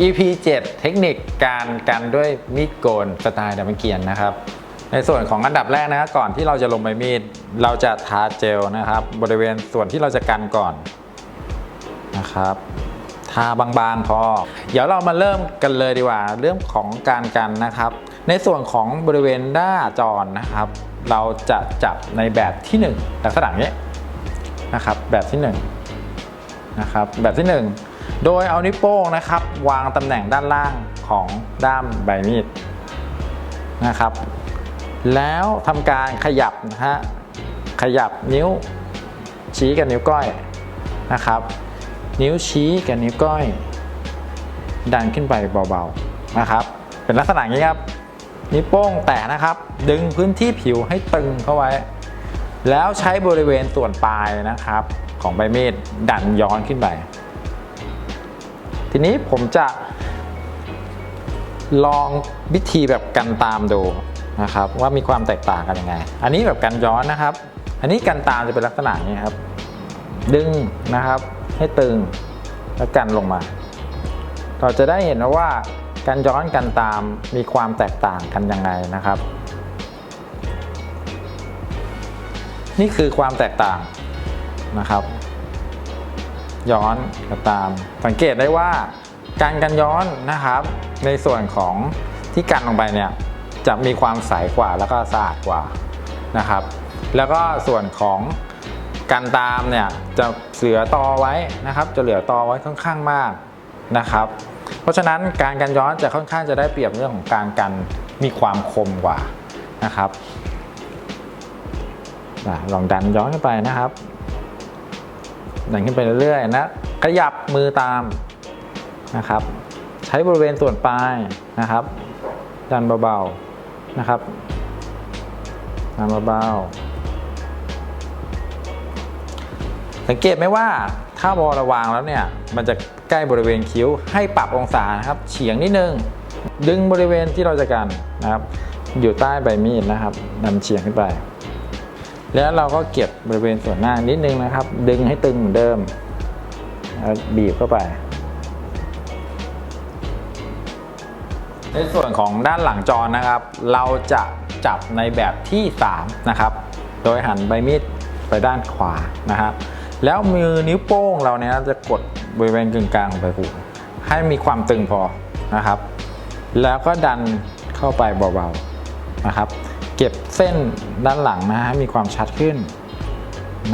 EP 7 เทคนิคการกันด้วยมีดโกนสไตล์ดัมเบิลเกียนนะครับ ในส่วนของอันดับแรกนะก่อนที่เราจะลงไปมีด เราจะทาเจลนะครับ บริเวณส่วนที่เราจะกันก่อนนะครับ ทาบางๆพอ เดี๋ยวเรามาเริ่มกันเลยดีกว่า เรื่องของการกันนะครับ ในส่วนของบริเวณหน้าจอนะครับ เราจะจับในแบบที่1ลักษณะนี้นะครับ แบบที่1นะครับแบบที่1 โดยเอานิ้วโป้งนะครับ วางตำแหน่งด้านล่างของด้ามใบมีดนะครับ แล้วทำการขยับนะฮะขยับนิ้วชี้กับนิ้วก้อยนะครับ นิ้วชี้กับนิ้วก้อย ดันขึ้นไปเบาๆนะครับ เป็นลักษณะนี้ครับ นิ้วโป้งแตะนะครับ ดึงพื้นที่ผิวให้ตึงเข้าไว้ แล้วใช้บริเวณส่วนปลายนะครับ ของใบมีดดันย้อนขึ้นไป ทีนี้ผมจะลองวิธีแบบกันตามดูนะครับ ว่ามีความแตกต่างกันยังไง อันนี้แบบกันย้อนนะครับ อันนี้กันตามจะเป็นลักษณะอย่างนี้ครับ ดึงนะครับให้ตึงแล้วกันลงมา เราจะได้เห็นว่าการย้อนกันตามมีความแตกต่างกันยังไงนะครับ นี่คือความแตกต่างนะครับ ย้อนกับตาม สังเกตได้ว่าการกันย้อนนะครับ ในส่วนของที่กันลงไปเนี่ยจะมีความใสกว่าแล้วก็สะอาดกว่านะครับ แล้วก็ส่วนของการตามเนี่ยจะเหลือตอไว้นะครับ จะเหลือตอไว้ค่อนข้างมากนะครับ เพราะฉะนั้นการกันย้อนจะค่อนข้างจะได้เปรียบเรื่องของการกันมีความคมกว่านะครับลองดันย้อนขึ้นไปนะครับ ดันขึ้นไปเรื่อยๆนะ ขยับมือตามนะครับ ใช้บริเวณส่วนปลายนะครับ ดันเบาๆนะครับดันเบาๆสังเกตไหมว่าถ้าบอระวางแล้วเนี่ย มันจะใกล้บริเวณคิ้วให้ปรับองศานะครับ เฉียงนิดนึง ดึงบริเวณที่เราจะกันนะครับ อยู่ใต้ใบมีดนะครับดันเฉียงขึ้นไป แล้วเราก็เก็บบริเวณส่วนหน้านิดนึงนะครับ ดึงให้ตึงเหมือนเดิมแล้วบีบเข้าไป ในส่วนของด้านหลังจอนะครับ เราจะจับในแบบที่ 3 นะครับ โดยหันใบมีดไปด้านขวานะครับ แล้วมือนิ้วโป้งเราเนี่ยจะกดบริเวณกึ่งกลางของใบหูให้มีความตึงพอนะครับ แล้วก็ดันเข้าไปเบาๆนะครับ เก็บเส้นด้านหลังนะฮะมีความชัดขึ้น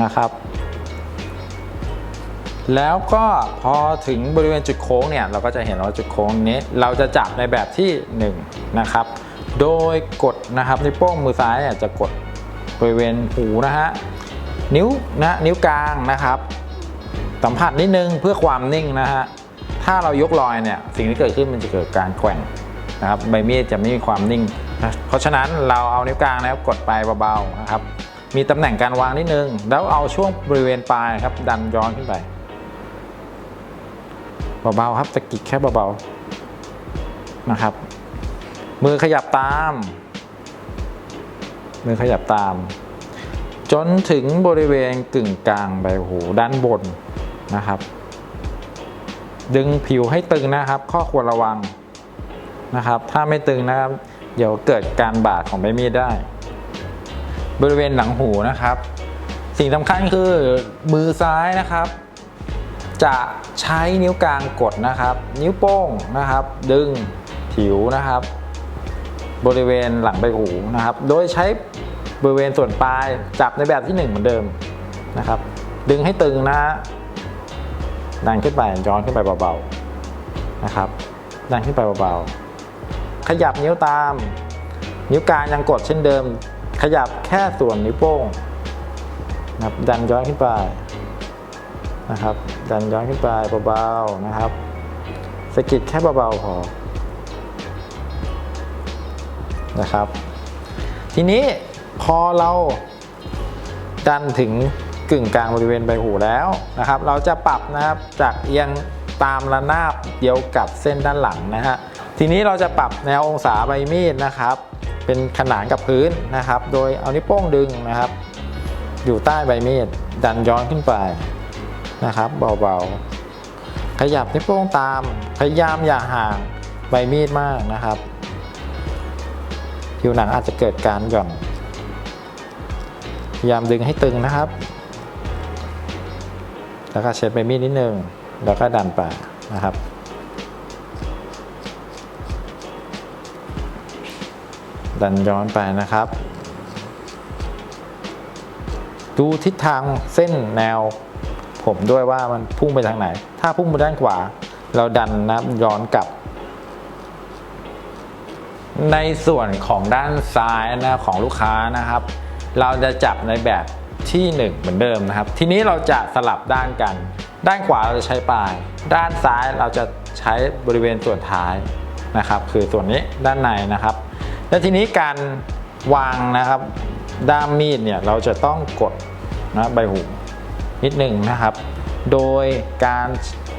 นะครับ แล้วก็พอถึงบริเวณจุดโค้งเนี่ยเราก็จะเห็นว่าจุดโค้งนี้ เราจะจับในแบบที่1นะครับ โดยกดนะครับนิ้วโป้งมือซ้ายเนี่ยจะกดบริเวณหูนะฮะนิ้วนะนิ้วกลางนะครับ สัมผัสนิดนึงเพื่อความนิ่งนะฮะถ้าเรายกลอยเนี่ยสิ่งที่เกิดขึ้นมันจะเกิดการแกว่งนะครับใบมีดจะไม่มีความนิ่ง นะเพราะฉะนั้นเราเอานิ้วกลางนะครับกดไปเบาๆนะครับ มีตำแหน่งการวางนิดนึง แล้วเอาช่วงบริเวณปลายครับ ดันย้อนขึ้นไปเบาๆครับสะกิดแค่เบาๆนะครับ มือขยับตาม มือขยับตาม จนถึงบริเวณกึ่งกลางใบหูด้านบนนะครับ ดึงผิวให้ตึงนะครับ ข้อควรระวังนะครับ ถ้าไม่ตึงนะครับ เดี๋ยวเกิดการบาดของใบมีดได้ บริเวณหลังหูนะครับ สิ่งสำคัญคือมือซ้ายนะครับ จะใช้นิ้วกลางกดนะครับ นิ้วโป้งนะครับ ดึงผิวนะครับ บริเวณหลังใบหูนะครับ โดยใช้บริเวณส่วนปลายจับในแบบที่ 1 เหมือนเดิมนะครับ ดึงให้ตึงนะฮะดันขึ้นไปย้อนขึ้นไปเบาๆนะครับดันขึ้นไปเบาๆ ขยับนิ้วตาม นิ้วกลางยังกดเช่นเดิม ขยับแค่ส่วนนิ้วโป้งนะครับดันย้อนขึ้นไปนะครับ ดันย้อนขึ้นไปเบาๆนะครับสกิดแค่เบาๆพอนะครับ ทีนี้พอเราดันถึงกึ่งกลางบริเวณใบหูแล้วนะครับ เราจะปรับนะครับจากเอียงตามระนาบเดียวกับเส้นด้านหลังนะฮะ ทีนี้เราจะปรับแนวองศาใบมีดนะครับ เป็นขนานกับพื้นนะครับ โดยเอานิ้วโป้งดึงนะครับ อยู่ใต้ใบมีดดันย้อนขึ้นไปนะครับเบาๆขยับนิ้วโป้งตามพยายามอย่าห่างใบมีดมากนะครับผิวหนังอาจจะเกิดการหย่อนพยายามดึงให้ตึงนะครับ แล้วก็เช็ดใบมีดนิดนึงแล้วก็ดันไปนะครับ ดันย้อนไปนะครับ ดูทิศทางเส้นแนว ผมด้วยว่ามันพุ่งไปทางไหน ถ้าพุ่งไปด้านขวา เราดันนะย้อนกลับ ในส่วนของด้านซ้ายนะของลูกค้านะครับ เราจะจับในแบบที่ 1 เหมือนเดิมนะครับ ทีนี้เราจะสลับด้านกัน ด้านขวาเราจะใช้ปลาย ด้านซ้ายเราจะใช้บริเวณส่วนท้ายนะครับ คือส่วนนี้ด้านในนะครับ และทีนี้การวางนะครับด้ามมีดเนี่ยเราจะต้องกดนะใบหูนิดหนึ่งนะครับ โดยการ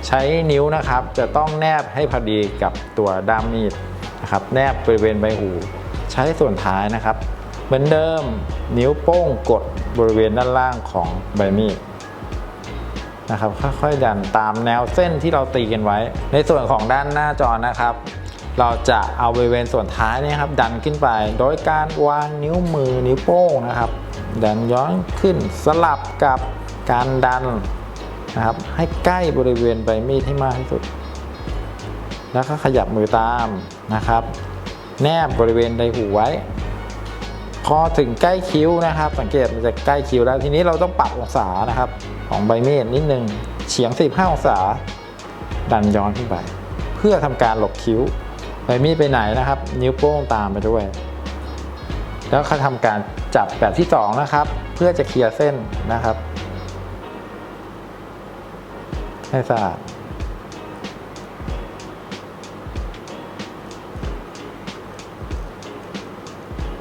ใช้นิ้วนะครับจะต้องแนบให้พอดีกับตัวด้ามมีดนะครับแนบบริเวณใบหู ใช้ส่วนท้ายนะครับ เหมือนเดิมนิ้วโป้งกดบริเวณด้านล่างของใบมีดนะครับค่อยๆดันตามแนวเส้นที่เราตีกันไว้ ในส่วนของด้านหน้าจอนะครับ เราจะเอาบริเวณส่วนท้ายนี่ครับดันขึ้นไป โดยการวางนิ้วมือนิ้วโป้งนะครับ ดันย้อนขึ้นสลับกับการดันนะครับ ให้ใกล้บริเวณใบมีดให้มากที่สุด แล้วก็ขยับมือตามนะครับ แนบบริเวณใดหูไว้พอถึงใกล้คิ้วนะครับ สังเกตมันจะใกล้คิ้วแล้วทีนี้เราต้องปรับองศานะครับ ของใบมีดนิดนึงเฉียง15องศา ดันย้อนขึ้นไป เพื่อทำการหลบคิ้ว ใบมีดไปไหนนะครับ นิ้วโป้งตามไปด้วย แล้วเขาทำการจับแบบที่ 2 นะครับ เพื่อจะเคลียร์เส้นนะครับ ให้สะอาด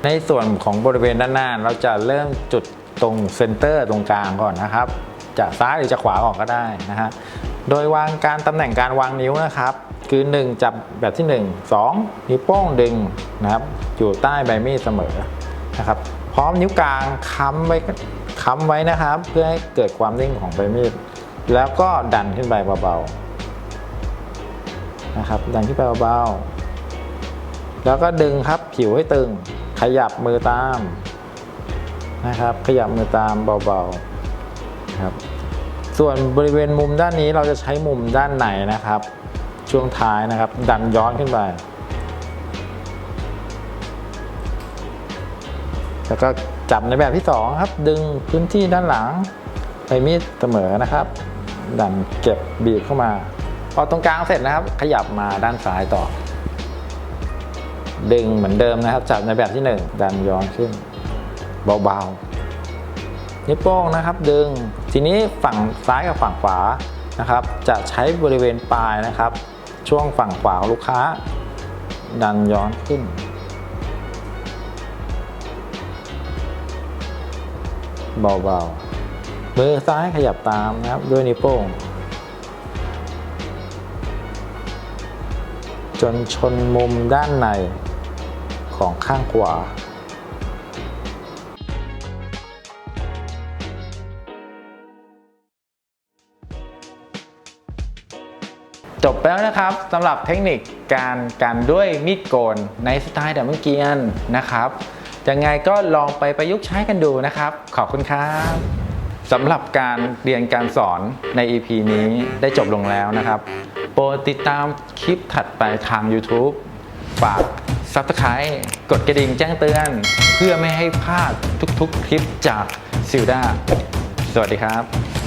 ในส่วนของบริเวณด้านหน้าเราจะเริ่มจุดตรงเซนเตอร์ตรงกลางก่อนนะครับ จะซ้ายหรือจะขวาก่อนก็ได้นะฮะ โดยวางการตำแหน่งการวางนิ้วนะครับ คือ 1 จับแบบที่ 1 2 นิ้วโป้งดึงนะครับ อยู่ใต้ใบมีดเสมอนะครับ พร้อมนิ้วกลางค้ำไว้ค้ำไว้นะครับ เพื่อให้เกิดความนิ่งของใบมีด แล้วก็ดันขึ้นไปเบาๆนะครับ ดันขึ้นไปเบาๆแล้วก็ดึงครับผิวให้ตึง ขยับมือตามนะครับ ขยับมือตามเบาๆครับ ส่วนบริเวณมุมด้านนี้เราจะใช้มุมด้านไหนนะครับ ช่วงท้ายนะครับ ดันย้อนขึ้นไป แล้วก็จับในแบบที่สองครับ ดึงพื้นที่ด้านหลังไปมีดเสมอนะครับ ดันเก็บบีบเข้ามา พอตรงกลางเสร็จนะครับ ขยับมาด้านซ้ายต่อ ดึงเหมือนเดิมนะครับ จับในแบบที่ 1 ดันย้อนขึ้น เบาๆนิ้วโป้งนะครับ ดึงทีนี้ฝั่งซ้ายกับฝั่งขวานะครับ จะใช้บริเวณปลายนะครับ ช่วงฝั่งขวาของลูกค้า ดันย้อนขึ้น เบาๆมือซ้ายขยับตามนะครับ ด้วยนิ้วโป้ง จนชนมุมด้านในของข้างขวา จบไปแล้วนะครับสำหรับเทคนิคการกันด้วยมีดโกนในสไตล์ดับเบิลเกียนนะครับยังไงก็ลองไปประยุกต์ใช้กันดูนะครับ ขอบคุณครับสำหรับการเรียนการสอนใน EP นี้ได้จบลงแล้วนะครับ โปรดติดตามคลิปถัดไปทาง YouTube ฝาก Subscribe กดกระดิ่งแจ้งเตือน เพื่อไม่ให้พลาดทุกๆคลิปจากซิลดาสวัสดีครับ